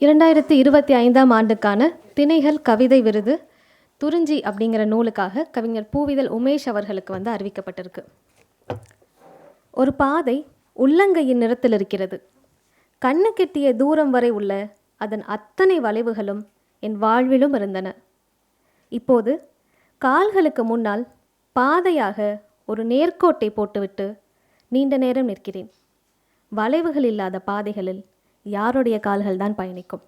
இரண்டாயிரத்தி இருபத்தி ஐந்தாம் ஆண்டுக்கான திணைகள் கவிதை விருது துறிஞ்சி அப்படிங்கிற நூலுக்காக கவிஞர் பூவிதல் உமேஷ் அவர்களுக்கு வந்து அறிவிக்கப்பட்டிருக்கு. ஒரு பாதை உள்ளங்கையின் நிறத்தில் இருக்கிறது. கண்ணு கெட்டிய தூரம் வரை உள்ள அதன் அத்தனை வளைவுகளும் என் வாழ்விலும் இருந்தன. இப்போது கால்களுக்கு முன்னால் பாதையாக ஒரு நேர்கோட்டை போட்டுவிட்டு நீண்ட நேரம் நிற்கிறேன். வளைவுகள் இல்லாத பாதைகளில் யாருடைய கால்கள் தான் பயணிக்கும்?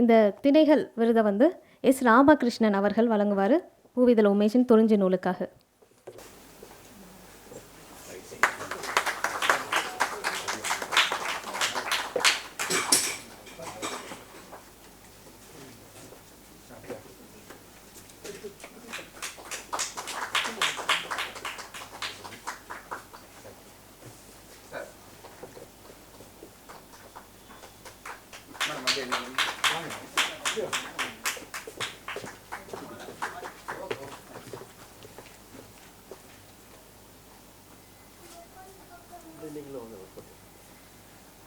இந்த திணைகள் விருதை வந்து எஸ். ராமகிருஷ்ணன் அவர்கள் வழங்குவார். பூவிதழ் உமேஷின் தொழிஞ்சு நூலுக்காக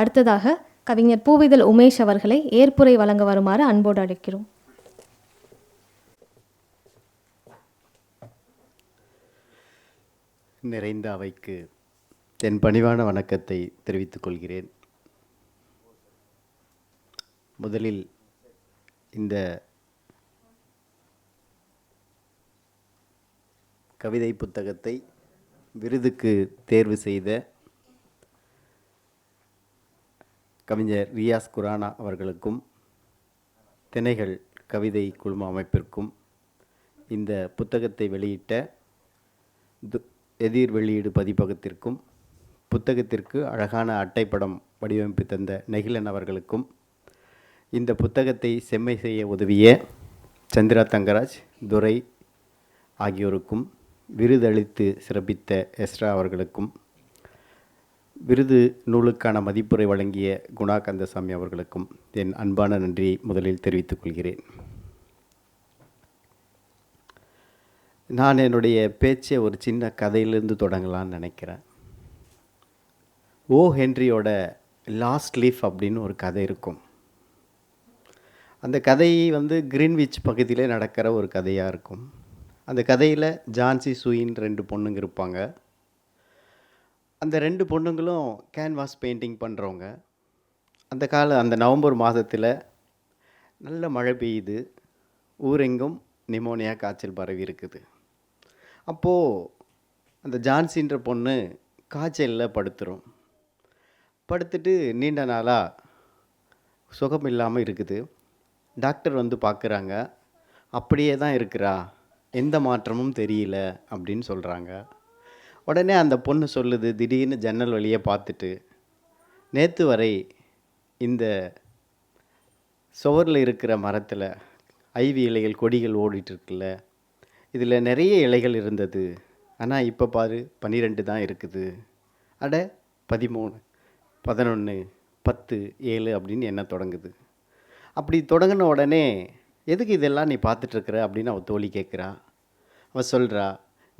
அடுத்ததாக கவிஞர் பூவிதல் உமேஷ் அவர்களை ஏற்புரை வழங்க வருமாறு அன்போடு அழைக்கிறோம். நிறைந்த அவைக்கு என் பணிவான வணக்கத்தை தெரிவித்துக் கொள்கிறேன். முதலில் இந்த கவிதை புத்தகத்தை விருதுக்கு தேர்வு செய்த கவிஞர் ரியாஸ் குரானா அவர்களுக்கும் திணைகள் கவிதை குழும அமைப்பிற்கும் இந்த புத்தகத்தை வெளியிட்ட து- எதிர் வெளியீடு பதிப்பகத்திற்கும் புத்தகத்திற்கு அழகான அட்டைப்படம் வடிவமைப்பு தந்த நெகிலன் அவர்களுக்கும் இந்த புத்தகத்தை செம்மை செய்ய உதவிய சந்திரா தங்கராஜ் துரை ஆகியோருக்கும் விருதளித்து சிறப்பித்த எஸ்ரா அவர்களுக்கும் விருது நூலுக்கான மதிப்புரை வழங்கிய குணா கந்தசாமி அவர்களுக்கும் என் அன்பான நன்றியை முதலில் தெரிவித்துக் கொள்கிறேன். நான் என்னுடைய பேச்சை ஒரு சின்ன கதையிலிருந்து தொடங்கலான்னு நினைக்கிறேன். ஓ ஹென்ரியோட லாஸ்ட் லீஃப் அப்படின்னு ஒரு கதை இருக்கும். அந்த கதை வந்து கிரீன்விச் பகுதியிலே நடக்கிற ஒரு கதையாக இருக்கும். அந்த கதையில் ஜான்சி சூயின் ரெண்டு பொண்ணுங்க இருப்பாங்க. அந்த ரெண்டு பொண்ணுங்களும் கேன்வாஸ் பெயிண்டிங் பண்ணுறவங்க அந்த கால அந்த நவம்பர் மாதத்தில் நல்ல மழை பெய்யுது. ஊரெங்கும் நிமோனியா காய்ச்சல் பரவி இருக்குது. அப்போது அந்த ஜான்சின்ற பொண்ணு காய்ச்சலில் படுத்துரும். படுத்துட்டு நீண்ட நாளாக சுகம் இல்லாமல் இருக்குது. டாக்டர் வந்து பார்க்குறாங்க அப்படியே தான் இருக்கிறா. எந்த மாற்றமும் தெரியல. அப்படின்னு சொல்கிறாங்க உடனே அந்த பொண்ணு சொல்லுது திடீர்னு ஜன்னல் வழியை பார்த்துட்டு நேற்று வரை இந்த சுவரில் இருக்கிற மரத்தில் ஐவி இலைகள் கொடிகள் ஓடிட்டுருக்குல்ல இதில் நிறைய இலைகள் இருந்தது. ஆனால் இப்போ பாரு பன்னிரெண்டு தான் இருக்குது. அட பதிமூணு பதினொன்று பத்து ஏழு அப்படின்னு என்ன தொடங்குது? அப்படி தொடங்கின உடனே எதுக்கு இதெல்லாம் நீ பார்த்துட்ருக்குற அப்படின்னு அவள் தோழி கேட்குறா அவள் சொல்கிறா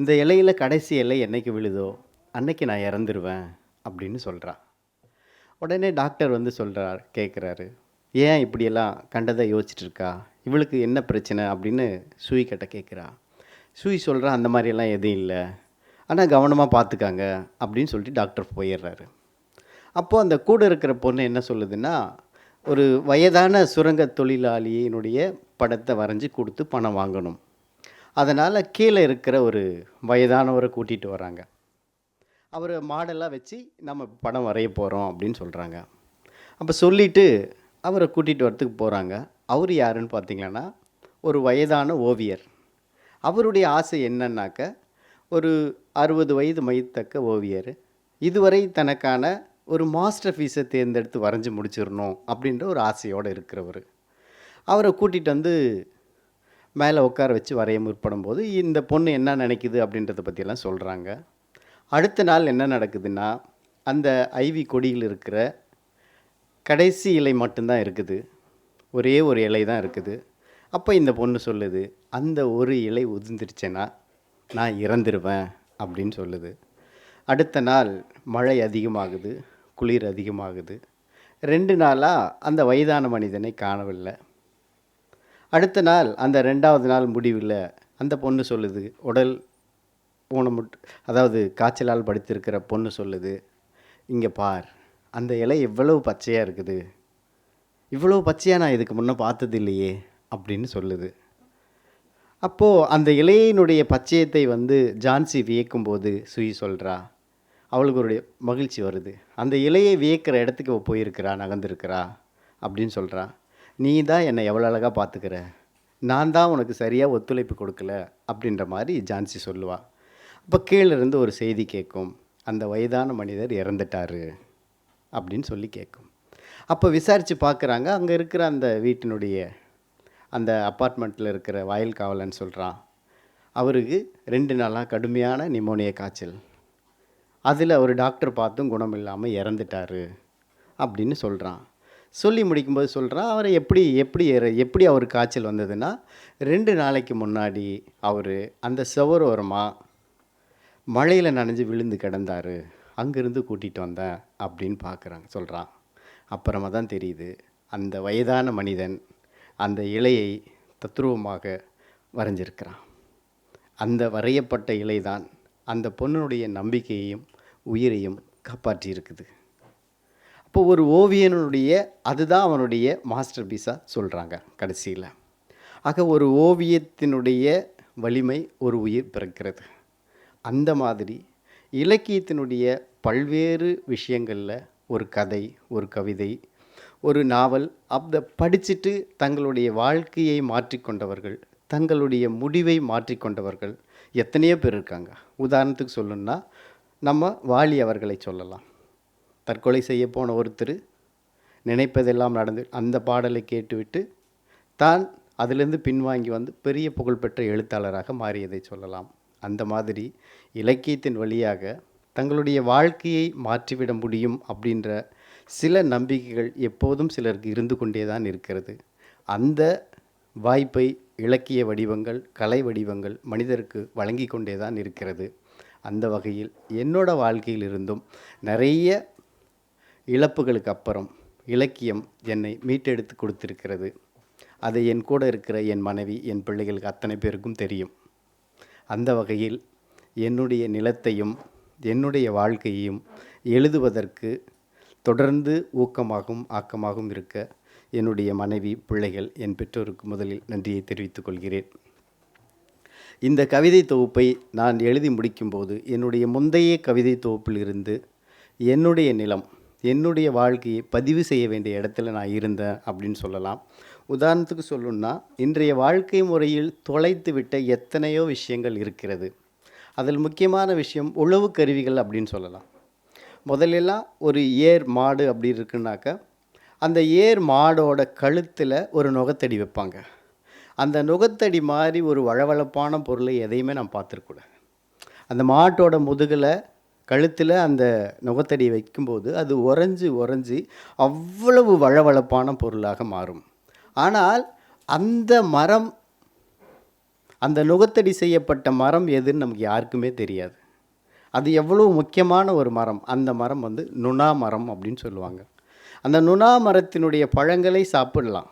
இந்த இலையில் கடைசி இலை என்னைக்கு விழுதோ அன்னைக்கு நான் இறந்துருவேன் அப்படின்னு சொல்கிறா உடனே டாக்டர் வந்து சொல்கிறார் கேட்குறாரு ஏன் இப்படியெல்லாம் கண்டதை யோசிச்சுட்டு இருக்கா இவளுக்கு என்ன பிரச்சனை? அப்படின்னு சூய் கிட்ட கேட்குறா சூய் சொல்கிறா அந்த மாதிரியெல்லாம் எதுவும் இல்லை. ஆனால் கவனமாக பார்த்துக்காங்க அப்படின்னு சொல்லிட்டு டாக்டர் போயிடுறாரு அப்போது அந்த கூட இருக்கிற பொண்ணு என்ன சொல்லுதுன்னா ஒரு வயதான சுரங்க தொழிலாளியினுடைய படத்தை வரைஞ்சி கொடுத்து பணம் வாங்கணும். அதனால் கீழே இருக்கிற ஒரு வயதானவரை கூட்டிகிட்டு வராங்க அவரை மாடலாக வச்சு நம்ம படம் வரைய போகிறோம் அப்படின்னு சொல்கிறாங்க அப்போ சொல்லிவிட்டு அவரை கூட்டிகிட்டு வரத்துக்கு போகிறாங்க அவர் யாருன்னு பார்த்திங்கன்னா ஒரு வயதான ஓவியர். அவருடைய ஆசை என்னன்னாக்க ஒரு அறுபது வயது மைத்தக்க ஓவியர் இதுவரை தனக்கான ஒரு மாஸ்டர் ஃபீஸை தேர்ந்தெடுத்து வரைஞ்சி முடிச்சிடணும் அப்படின்ற ஒரு ஆசையோடு இருக்கிறவர். அவரை கூட்டிகிட்டு வந்து மேலே உட்கார வச்சு வரைய முற்படும் போது இந்த பொண்ணு என்ன நினைக்குது அப்படின்றத பற்றியெல்லாம் சொல்கிறாங்க அடுத்த நாள் என்ன நடக்குதுன்னா அந்த ஐவி கொடியில் இருக்கிற கடைசி இலை மட்டும்தான் இருக்குது. ஒரே ஒரு இலை தான் இருக்குது. அப்போ இந்த பொண்ணு சொல்லுது அந்த ஒரு இலை உதிர்ந்துருச்சேன்னா நான் இறந்துருவேன் அப்படின்னு சொல்லுது. அடுத்த நாள் மழை அதிகமாகுது குளிர் அதிகமாகுது. ரெண்டு நாளாக அந்த வயதான மனிதனை காணவில்லை. அடுத்த நாள் அந்த ரெண்டாவது நாள் முடிவில் அந்த பொண்ணு சொல்லுது உடல் ஊனமுட் அதாவது காய்ச்சலால் படுத்திருக்கிற பொண்ணு சொல்லுது இங்கே பார் அந்த இலை எவ்வளவு பச்சையாக இருக்குது? இவ்வளோ பச்சையாக நான் இதுக்கு முன்னே பார்த்தது இல்லையே அப்படின்னு சொல்லுது. அப்போது அந்த இலையினுடைய பச்சையத்தை வந்து ஜான்சி வியக்கும்போது சுயி சொல்கிறா அவளுக்கு ஒரு மகிழ்ச்சி வருது. அந்த இலையை வியக்கிற இடத்துக்கு போயிருக்கிறா நகர்ந்துருக்கிறா அப்படின்னு சொல்கிறா நீ தான் என்னை எவ்வளோ அழகாக பார்த்துக்கிற? நான் தான் உனக்கு சரியாக ஒத்துழைப்பு கொடுக்கல அப்படின்ற மாதிரி ஜான்சி சொல்லுவாள் அப்போ கீழே இருந்து ஒரு செய்தி கேட்கும். அந்த வயதான மனிதர் இறந்துட்டாரு அப்படின்னு சொல்லி கேட்கும். அப்போ விசாரித்து பார்க்குறாங்க அங்கே இருக்கிற அந்த வீட்டினுடைய அந்த அப்பார்ட்மெண்ட்டில் இருக்கிற வயல் காவலன்னு சொல்கிறான் அவருக்கு ரெண்டு நாளாக கடுமையான நிமோனியா காய்ச்சல். அதில் ஒரு டாக்டர் பார்த்தும் குணம் இல்லாமல் இறந்துட்டாரு அப்படின்னு சொல்கிறான் சொல்லி முடிக்கும்போது சொல்கிறான் அவரை எப்படி எப்படி எப்படி அவர் காய்ச்சல் வந்ததுன்னா ரெண்டு நாளைக்கு முன்னாடி அவர் அந்த செவரோரமாக மழையில் நனைஞ்சு விழுந்து கிடந்தாரு. அங்கேருந்து கூட்டிகிட்டு வந்தேன் அப்படின்னு பார்க்குறாங்க சொல்கிறான் அப்புறமா தான் தெரியுது அந்த வயதான மனிதன் அந்த இலையை தத்ரூபமாக வரைஞ்சிருக்கிறான். அந்த வரையப்பட்ட இலைதான் அந்த பொண்ணுடைய நம்பிக்கையையும் உயிரையும் காப்பாற்றியிருக்குது. இப்போ அப்போ ஒரு ஓவியனுடைய அதுதான் அவனுடைய மாஸ்டர் பீஸாக சொல்கிறாங்க கடைசியில். ஆக ஒரு ஓவியத்தினுடைய வலிமை ஒரு உயிர் பிறக்கிறது. அந்த மாதிரி இலக்கியத்தினுடைய பல்வேறு விஷயங்களில் ஒரு கதை ஒரு கவிதை ஒரு நாவல் அந்த படிச்சுட்டு தங்களுடைய வாழ்க்கையை மாற்றிக்கொண்டவர்கள் தங்களுடைய முடிவை மாற்றிக்கொண்டவர்கள் எத்தனையோ பேர் இருக்காங்க. உதாரணத்துக்கு சொல்லணுன்னா நம்ம வாலி அவர்களை சொல்லலாம். தற்கொலை செய்ய போன ஒருத்தர் நினைப்பதெல்லாம் நடந்து அந்த பாடலை கேட்டுவிட்டு தான் அதிலிருந்து பின்வாங்கி வந்து பெரிய புகழ்பெற்ற எழுத்தாளராக மாறியதை சொல்லலாம். அந்த மாதிரி இலக்கியத்தின் வழியாக தங்களுடைய வாழ்க்கையை மாற்றிவிட முடியும் அப்படின்ற சில நம்பிக்கைகள் எப்போதும் சிலருக்கு இருந்து கொண்டே தான் இருக்கிறது. அந்த வாய்ப்பை இலக்கிய வடிவங்கள் கலை வடிவங்கள் மனிதருக்கு வழங்கி கொண்டே தான் இருக்கிறது. அந்த வகையில் என்னோட வாழ்க்கையில் இருந்தும் நிறைய இழப்புகளுக்கு அப்புறம் இலக்கியம் என்னை மீட்டெடுத்து கொடுத்திருக்கிறது. அதை என் கூட இருக்கிற என் மனைவி என் பிள்ளைகளுக்கு அத்தனை பேருக்கும் தெரியும். அந்த வகையில் என்னுடைய நிலத்தையும் என்னுடைய வாழ்க்கையையும் எழுதுவதற்கு தொடர்ந்து ஊக்கமாகவும் ஆக்கமாகவும் இருக்க என்னுடைய மனைவி பிள்ளைகள் என் பெற்றோருக்கு முதலில் நன்றியை தெரிவித்துக் கொள்கிறேன். இந்த கவிதை தொகுப்பை நான் எழுதி முடிக்கும்போது என்னுடைய முந்தைய கவிதை தொகுப்பில் இருந்து என்னுடைய நிலம் என்னுடைய வாழ்க்கையை பதிவு செய்ய வேண்டிய இடத்துல நான் இருந்தேன் அப்படின்னு சொல்லலாம். உதாரணத்துக்கு சொல்லணும்னா இன்றைய வாழ்க்கை முறையில் தொலைத்து விட்ட எத்தனையோ விஷயங்கள் இருக்கிறது. அதில் முக்கியமான விஷயம் உழவு கருவிகள் அப்படின்னு சொல்லலாம். முதலெல்லாம் ஒரு ஏர் மாடு அப்படி இருக்குன்னாக்க அந்த ஏர் மாடோட கழுத்தில் ஒரு நுகத்தடி வைப்பாங்க. அந்த நுகத்தடி மாதிரி ஒரு வளவளப்பான பொருளை எதையுமே நான் பார்த்துருக்கூடாது அந்த மாட்டோட முதுகில் கழுத்தில் அந்த நுகத்தடி வைக்கும்போது அது உறைஞ்சி உறைஞ்சி அவ்வளவு வளவளப்பான பொருளாக மாறும். ஆனால் அந்த மரம் அந்த நுகத்தடி செய்யப்பட்ட மரம் எதுன்னு நமக்கு யாருக்குமே தெரியாது. அது எவ்வளவு முக்கியமான ஒரு மரம். அந்த மரம் வந்து நுணா மரம் அப்படின்னு சொல்லுவாங்க. அந்த நுணா மரத்தினுடைய பழங்களை சாப்பிடலாம்.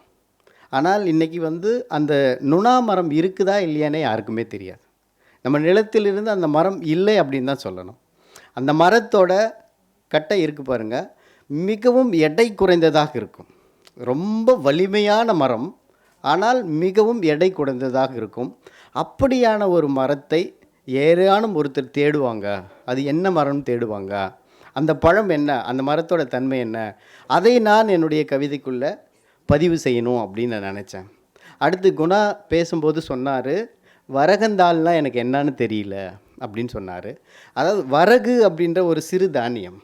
ஆனால் இன்றைக்கி வந்து அந்த நுணா மரம் இருக்குதா இல்லையானே யாருக்குமே தெரியாது. நம்ம நிலத்திலிருந்து அந்த மரம் இல்லை அப்படின்னு தான் சொல்லணும். அந்த மரத்தோட கட்டை இருக்கு பாருங்கள் மிகவும் எடை குறைந்ததாக இருக்கும். ரொம்ப வலிமையான மரம். ஆனால் மிகவும் எடை குறைந்ததாக இருக்கும். அப்படியான ஒரு மரத்தை ஏறானும் ஒருத்தர் தேடுவாங்க. அது என்ன மரம்னு தேடுவாங்க? அந்த பழம் என்ன? அந்த மரத்தோட தன்மை என்ன? அதை நான் என்னுடைய கவிதைக்குள்ளே பதிவு செய்யணும் அப்படின்னு நான் நினச்சேன். அடுத்து குணா பேசும்போது சொன்னார் வரகந்தாள்னால் எனக்கு என்னன்னு தெரியல. அப்படின்னு சொன்னார். அதாவது வரகு அப்படின்ற ஒரு சிறு தானியம்.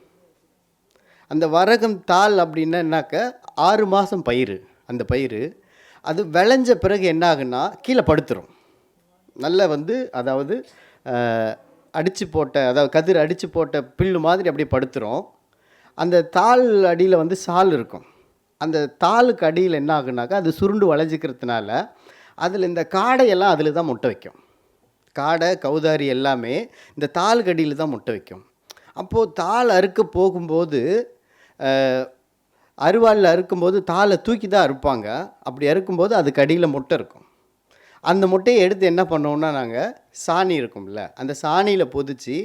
அந்த வரகம் தாள் அப்படின்னா என்னாக்க? ஆறு மாதம் பயிர் அந்த பயிர் அது விளைஞ்ச பிறகு என்ன ஆகுன்னா கீழே படுத்துரும். நல்லா வந்து அதாவது அடித்து போட்ட அதாவது கதிர் அடித்து போட்ட பில்லு மாதிரி அப்படியே படுத்துரும். அந்த தாள் அடியில் வந்து சால் இருக்கும். அந்த தாளுக்கு அடியில் என்ன ஆகுனாக்கா அது சுருண்டு வளைஞ்சிக்கிறதுனால அதில் இந்த காடையெல்லாம் அதில் தான் முட்டை வைக்கும். காடை கௌதாரி எல்லாமே இந்த தாள்கடியில் தான் முட்டை வைக்கும். அப்போது தாள் அறுக்க போகும்போது அருவாளில் அறுக்கும்போது தாளை தூக்கி தான் அறுப்பாங்க. அப்படி அறுக்கும்போது அதுக்கு அடியில் முட்டை இருக்கும். அந்த முட்டையை எடுத்து என்ன பண்ணோம்னா நாங்கள் சாணி இருக்கும்ல அந்த சாணியில் பொதிச்சு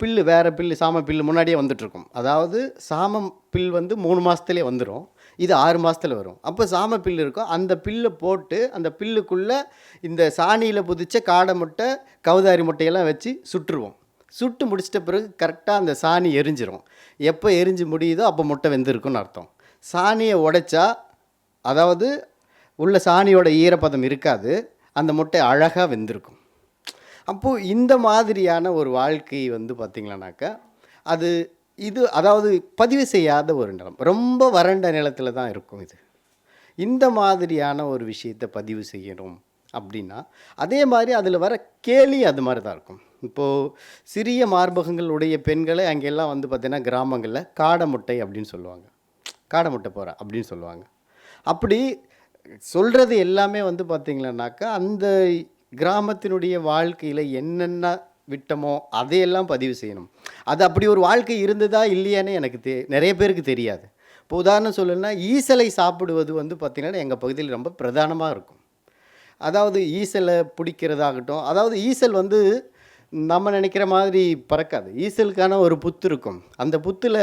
பில்லு வேறு பில்லு சாம பில்லு முன்னாடியே வந்துட்டுருக்கும் அதாவது சாமம் பில் வந்து மூணு மாதத்துலேயே வந்துடும் இது ஆறு மாதத்துல வரும். அப்போ சாம பில்லு இருக்கும் அந்த பில்லை போட்டு அந்த பில்லுக்குள்ளே இந்த சாணியில் புதிச்ச காடை முட்டை கவுதாரி முட்டையெல்லாம் வச்சு சுட்டுருவோம் சுட்டு முடிச்சிட்ட பிறகு கரெக்டாக அந்த சாணி எரிஞ்சிரும். எப்போ எரிஞ்சு முடியுதோ அப்போ முட்டை வெந்திருக்குன்னு அர்த்தம். சாணியை உடைச்சா அதாவது உள்ள சாணியோட ஈரப்பதம் இருக்காது அந்த முட்டை அழகாக வெந்திருக்கும். அப்போது இந்த மாதிரியான ஒரு வாழ்க்கை வந்து பார்த்திங்களானாக்கா அது இது அதாவது பதிவு செய்யாத ஒரு நிலம். ரொம்ப வறண்ட நிலத்தில் தான் இருக்கும் இது. இந்த மாதிரியான ஒரு விஷயத்தை பதிவு செய்யணும் அப்படின்னா அதே மாதிரி அதில் வர கேலி அது மாதிரி தான் இருக்கும். இப்போது சிறிய மார்பகங்களுடைய பெண்களை அங்கெல்லாம் வந்து பார்த்திங்கன்னா கிராமங்களில் காடை முட்டை அப்படின்னு சொல்லுவாங்க. காடை முட்டை போகிற அப்படின்னு சொல்லுவாங்க. அப்படி சொல்கிறது எல்லாமே வந்து பார்த்திங்களானாக்கா அந்த கிராமத்தினுடைய வாழ்க்கையில் என்னென்ன விட்டமோ அதையெல்லாம் பதிவு செய்யணும். அது அப்படி ஒரு வாழ்க்கை இருந்ததா இல்லையான்னு எனக்கு தெ நிறைய பேருக்கு தெரியாது. இப்போ உதாரணம் சொல்லணும்னா ஈசலை சாப்பிடுவது வந்து பார்த்திங்கன்னா எங்கள் பகுதியில் ரொம்ப பிரதானமாக இருக்கும். அதாவது ஈசலை பிடிக்கிறதாகட்டும் அதாவது ஈசல் வந்து நம்ம நினைக்கிற மாதிரி பறக்காது. ஈசலுக்கான ஒரு புத்து இருக்கும். அந்த புத்தில்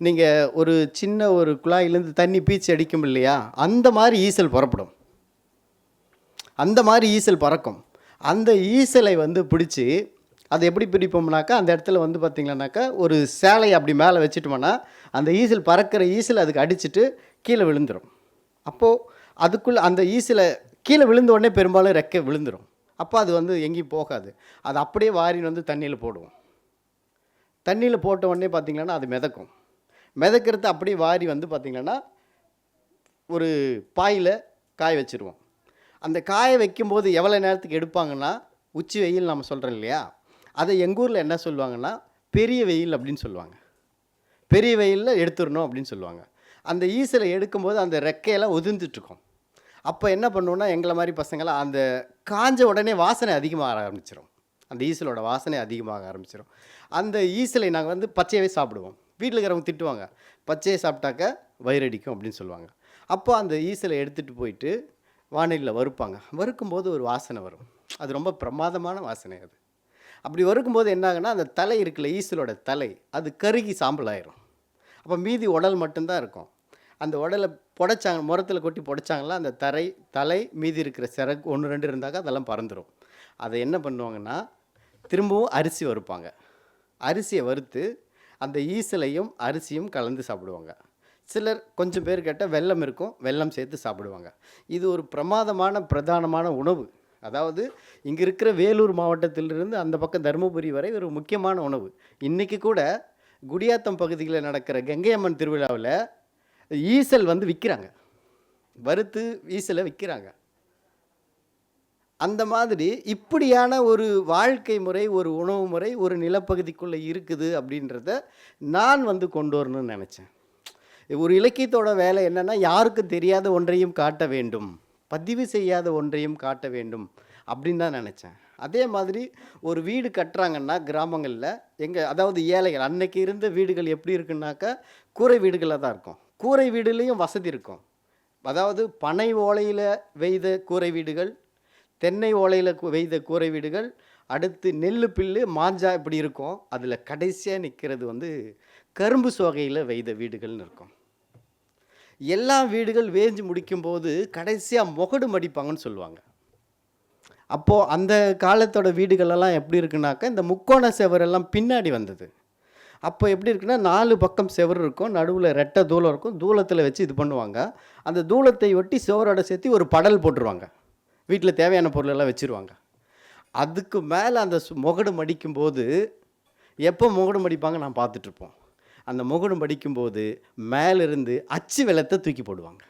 நீங்கள் ஒரு சின்ன ஒரு குழாயிலேருந்து தண்ணி பீச்சு அடிக்கும் இல்லையா அந்த மாதிரி ஈசல் புறப்படும். அந்த மாதிரி ஈசல் பறக்கும். அந்த ஈசலை வந்து பிடிச்சி அதை எப்படி பிரிப்போம்னாக்கா அந்த இடத்துல வந்து பார்த்திங்கன்னாக்கா ஒரு சேலையை அப்படி மேலே வச்சுட்டோம்னா அந்த ஈசல் பறக்கிற ஈசல் அதுக்கு அடிச்சுட்டு கீழே விழுந்துடும் அப்போது அதுக்குள்ளே அந்த ஈசலை கீழே விழுந்த உடனே பெரும்பாலும் ரெக்கை விழுந்துடும் அப்போ அது வந்து எங்கேயும் போகாது. அது அப்படியே வாரின்னு வந்து தண்ணியில் போடுவோம். தண்ணியில் போட்ட உடனே பார்த்திங்கன்னா அது மிதக்கும். மிதக்கிறது அப்படியே வாரி வந்து பார்த்திங்கன்னா ஒரு பாயில் காய வச்சுருவோம். அந்த காய வைக்கும்போது எவ்வளோ நேரத்துக்கு எடுப்பாங்கன்னா உச்சி வெயில் நம்ம சொல்கிறோம் இல்லையா? அதை எங்கள் ஊரில் என்ன சொல்லுவாங்கன்னா பெரிய வெயில் அப்படின்னு சொல்லுவாங்க. பெரிய வெயிலில் எடுத்துடணும் அப்படின்னு சொல்லுவாங்க. அந்த ஈசலை எடுக்கும்போது அந்த ரெக்கையெல்லாம் ஒதுந்துட்டுருக்கோம் அப்போ என்ன பண்ணுவோன்னா எங்களை மாதிரி பசங்களாம் அந்த காஞ்ச உடனே வாசனை அதிகமாக ஆரம்பிச்சிடும் அந்த ஈசலோட வாசனை அதிகமாக ஆரம்பிச்சிடும் அந்த ஈசலை நாங்கள் வந்து பச்சையாகவே சாப்பிடுவோம். வீட்டில் இருக்கிறவங்க திட்டுவாங்க. பச்சையை சாப்பிட்டாக்க வயிறடிக்கும் அப்படின்னு சொல்லுவாங்க. அப்போ அந்த ஈசலை எடுத்துகிட்டு போயிட்டு வானிலையில் வறுப்பாங்க. வறுக்கும்போது ஒரு வாசனை வரும். அது ரொம்ப பிரமாதமான வாசனை அது. அப்படி வறுக்கும்போது என்னாகுன்னா அந்த தலை இருக்குல்ல ஈசலோட தலை அது கருகி சாம்பல் ஆயிரும். அப்போ மீதி உடல் மட்டும்தான் இருக்கும். அந்த உடலை புடைச்சாங்க முரத்தில் கொட்டி புடைச்சாங்களா அந்த தரை தலை மீதி இருக்கிற சிறகு ஒன்று ரெண்டு இருந்தாக்கா அதெல்லாம் பறந்துடும் அதை என்ன பண்ணுவாங்கன்னா திரும்பவும் அரிசி வறுப்பாங்க. அரிசியை வறுத்து அந்த ஈசலையும் அரிசியும் கலந்து சாப்பிடுவாங்க. சிலர் கொஞ்சம் பேர் கேட்டால் வெல்லம் இருக்கும் வெல்லம் சேர்த்து சாப்பிடுவாங்க. இது ஒரு பிரமாதமான பிரதானமான உணவு. அதாவது இங்கே இருக்கிற வேலூர் மாவட்டத்திலிருந்து அந்த பக்கம் தருமபுரி வரை ஒரு முக்கியமான உணவு. இன்றைக்கி கூட குடியாத்தம் பகுதியில் நடக்கிற கங்கையம்மன் திருவிழாவில் ஈசல் வந்து விற்கிறாங்க வறுத்து ஈசலை விற்கிறாங்க அந்த மாதிரி இப்படியான ஒரு வாழ்க்கை முறை ஒரு உணவு முறை ஒரு நிலப்பகுதிக்குள்ளே இருக்குது அப்படின்றத நான் வந்து கொண்டு வரணும்னு நினச்சேன். ஒரு இலக்கியத்தோட வேலை என்னென்னா யாருக்கும் தெரியாத ஒன்றையும் காட்ட வேண்டும். பதிவு செய்யாத ஒன்றையும் காட்ட வேண்டும் அப்படின்னு தான் நினச்சேன். அதே மாதிரி ஒரு வீடு கட்டுறாங்கன்னா கிராமங்களில் எங்கள் அதாவது ஏழைகள் அன்னைக்கு இருந்த வீடுகள் எப்படி இருக்குன்னாக்கா கூரை வீடுகளாக தான் இருக்கும். கூரை வீடுலேயும் வசதி இருக்கும். அதாவது பனை ஓலையில் வெய்த கூரை வீடுகள் தென்னை ஓலையில் வெய்த கூரை வீடுகள் அடுத்து நெல் பில்லு மாஞ்சா இப்படி இருக்கும். அதில் கடைசியாக நிற்கிறது வந்து கரும்பு சோகையில் வெய்த வீடுகள்னு இருக்கும். எல்லா வீடுகள் வேஞ்சு முடிக்கும்போது கடைசியாக முகடு மடிப்பாங்கன்னு சொல்லுவாங்க. அப்போது அந்த காலத்தோட வீடுகளெல்லாம் எப்படி இருக்குனாக்கா இந்த முக்கோண செவரெல்லாம் பின்னாடி வந்தது. அப்போ எப்படி இருக்குன்னா நாலு பக்கம் செவர் இருக்கும் நடுவில் ரெட்டை தூளம் இருக்கும் தூளத்தில் வச்சு இது பண்ணுவாங்க. அந்த தூளத்தை ஒட்டி செவரோட சேர்த்து ஒரு படல் போட்டுருவாங்க. வீட்டில் தேவையான பொருளெல்லாம் வச்சுருவாங்க. அதுக்கு மேலே அந்த முகடு மடிக்கும்போது எப்போ முகடு மடிப்பாங்க நான் பார்த்துட்ருப்போம் அந்த முகடும் படிக்கும்போது மேலிருந்து அச்சு வெள்ளத்தை தூக்கி போடுவாங்க.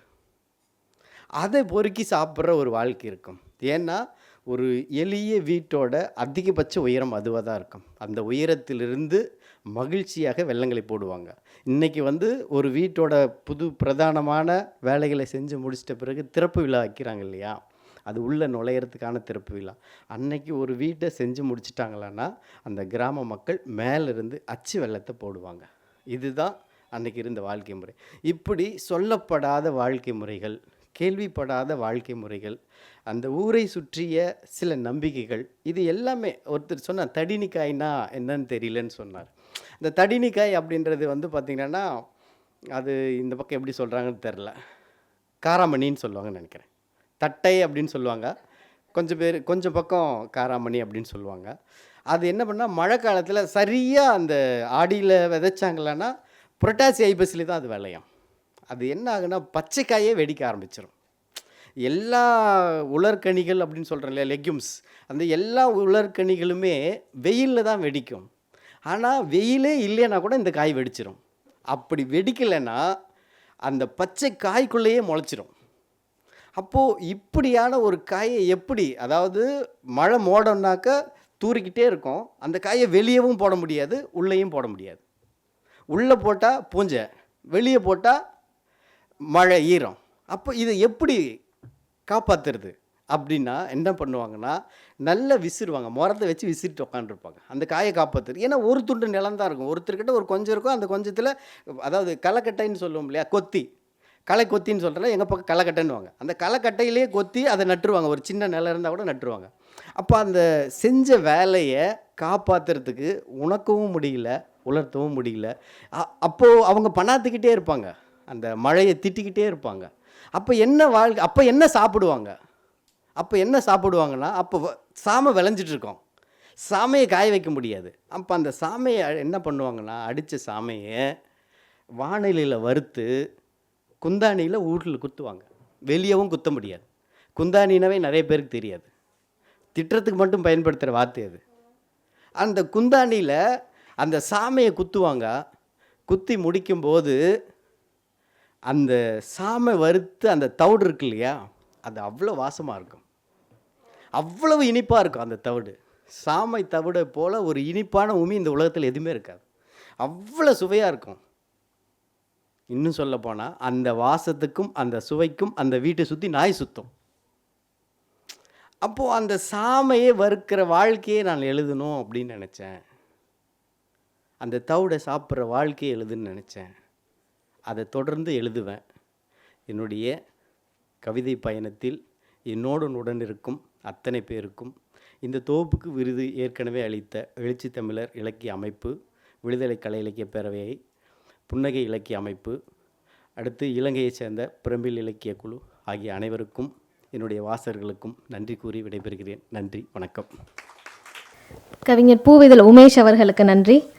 அதை பொறுக்கி சாப்பிட்ற ஒரு வாழ்க்கை இருக்கும். ஏன்னா ஒரு எளிய வீட்டோட அதிகபட்ச உயரம் அதுவாக தான் இருக்கும். அந்த உயரத்திலிருந்து மகிழ்ச்சியாக வெள்ளங்களை போடுவாங்க. இன்றைக்கி வந்து ஒரு வீட்டோட புது பிரதானமான வேலைகளை செஞ்சு முடிச்சிட்ட பிறகு திறப்பு விழா வைக்கிறாங்க இல்லையா? அது உள்ளே நுழையிறதுக்கான திறப்பு விழா. அன்னைக்கு ஒரு வீட்டை செஞ்சு முடிச்சிட்டாங்களான்னா அந்த கிராம மக்கள் மேலிருந்து அச்சு வெள்ளத்தை போடுவாங்க. இதுதான் அன்றைக்கி இருந்த வாழ்க்கை முறை. இப்படி சொல்லப்படாத வாழ்க்கை முறைகள் கேள்விப்படாத வாழ்க்கை முறைகள் அந்த ஊரை சுற்றிய சில நம்பிக்கைகள் இது எல்லாமே ஒருத்தர் சொன்னார் தடினிக்காய்னா என்னன்னு தெரியலன்னு சொன்னார். இந்த தடினிக்காய் அப்படின்றது வந்து பார்த்திங்கன்னா அது இந்த பக்கம் எப்படி சொல்கிறாங்கன்னு தெரில காராமணின்னு சொல்லுவாங்கன்னு நினைக்கிறேன். தட்டை அப்படின்னு சொல்லுவாங்க. கொஞ்சம் பேர் கொஞ்சம் பக்கம் காராமணி அப்படின்னு சொல்லுவாங்க. அது என்ன பண்ணால் மழை காலத்தில் சரியாக அந்த ஆடியில் விதைச்சாங்களான்னா புரட்டாசி ஐப்பசியில் தான் அது விளையும். அது என்ன ஆகுனா பச்சைக்காயே வெடிக்க ஆரம்பிச்சிடும் எல்லா உலர்கனிகள் அப்படின்னு சொல்கிறோம் இல்லையா லெக்யூம்ஸ் அந்த எல்லா உலர்கனிகளுமே வெயிலில் தான் வெடிக்கும். ஆனால் வெயிலே இல்லைன்னா கூட இந்த காய் வெடிச்சிடும் அப்படி வெடிக்கலைன்னா அந்த பச்சை காய்க்குள்ளேயே முளைச்சிரும். அப்போது இப்படியான ஒரு காயை எப்படி அதாவது மழை மோடம்னாக்க தூறிக்கிட்டே இருக்கும். அந்த காயை வெளியவும் போட முடியாது உள்ளேயும் போட முடியாது. உள்ளே போட்டால் பூஞ்சை வெளியே போட்டால் மழை ஈரம். அப்போ இதை எப்படி காப்பாற்றுறது அப்படின்னா என்ன பண்ணுவாங்கன்னா நல்லா விசிறுவாங்க. முரத்தை வச்சு விசிறிட்டு உட்காந்துருப்பாங்க அந்த காயை காப்பாற்றுறது ஏன்னா ஒரு துண்டு நிலம் தான் இருக்கும். ஒருத்தர்கிட்ட ஒரு கொஞ்சம் இருக்கும். அந்த கொஞ்சத்தில் அதாவது களைக்கட்டைன்னு சொல்லுவோம் இல்லையா? கொத்தி. களை கொத்தின்னு சொல்கிறேன் எங்கள் பக்கம் களைக்கட்டைன்னுவாங்க. அந்த களைக்கட்டையிலே கொத்தி அதை நட்டுருவாங்க. ஒரு சின்ன நிலம் இருந்தால் கூட நட்டுருவாங்க. அப்போ அந்த செஞ்ச வேலையை காப்பாற்றுறதுக்கு உணக்கவும் முடியல உலர்த்தவும் முடியல. அப்போது அவங்க பண்ணாத்துக்கிட்டே இருப்பாங்க. அந்த மழையை திட்டிக்கிட்டே இருப்பாங்க. அப்போ என்ன வாழ்க்கை அப்போ என்ன சாப்பிடுவாங்க? அப்போ என்ன சாப்பிடுவாங்கன்னா அப்போ வ- சாமை விளைஞ்சிட்டுருக்கோம் சாமையை காய வைக்க முடியாது. அப்போ அந்த சாமையை என்ன பண்ணுவாங்கன்னா அடித்த சாமையை வானிலையில் வறுத்து குந்தாணியில் வீட்டில் குத்துவாங்க. வெளியவும் குத்த முடியாது. குந்தாணினாவே நிறைய பேருக்கு தெரியாது. திட்டத்துக்கு மட்டும் பயன்படுத்துகிற வார்த்தை அது. அந்த குந்தாணியில் அந்த சாமையை குத்துவாங்க. குத்தி முடிக்கும்போது அந்த சாமை வறுத்து அந்த தவிடு இருக்கு இல்லையா? அது அவ்வளோ வாசமாக இருக்கும். அவ்வளவு இனிப்பாக இருக்கும் அந்த தவிடு. சாமை தவிடை போல் ஒரு இனிப்பான உமி இந்த உலகத்தில் எதுவுமே இருக்காது. அவ்வளோ சுவையாக இருக்கும். இன்னும் சொல்ல போனால் அந்த வாசத்துக்கும் அந்த சுவைக்கும் அந்த வீட்டை சுற்றி நாய் சுத்தம். அப்போது அந்த சாமையை வறுக்கிற வாழ்க்கையை நான் எழுதணும் அப்படின்னு நினச்சேன். அந்த தவிடை சாப்பிட்ற வாழ்க்கையை எழுதுன்னு நினச்சேன். அதை தொடர்ந்து எழுதுவேன். என்னுடைய கவிதை பயணத்தில் என்னோடு உடன் இருக்கும் அத்தனை பேருக்கும் இந்த தொகுப்புக்கு விருது ஏற்கனவே அளித்த எழுச்சி தமிழர் இலக்கிய அமைப்பு விடுதலை கலை இலக்கிய பேரவையை புன்னகை இலக்கிய அமைப்பு அடுத்து இலங்கையைச் சேர்ந்த பிரம்பில் இலக்கிய குழு ஆகிய அனைவருக்கும் என்னுடைய வாசகர்களுக்கும் நன்றி கூறி விடைபெறுகிறேன். நன்றி. வணக்கம். கவிஞர் பூவிதழ் உமேஷ் அவர்களுக்கு நன்றி.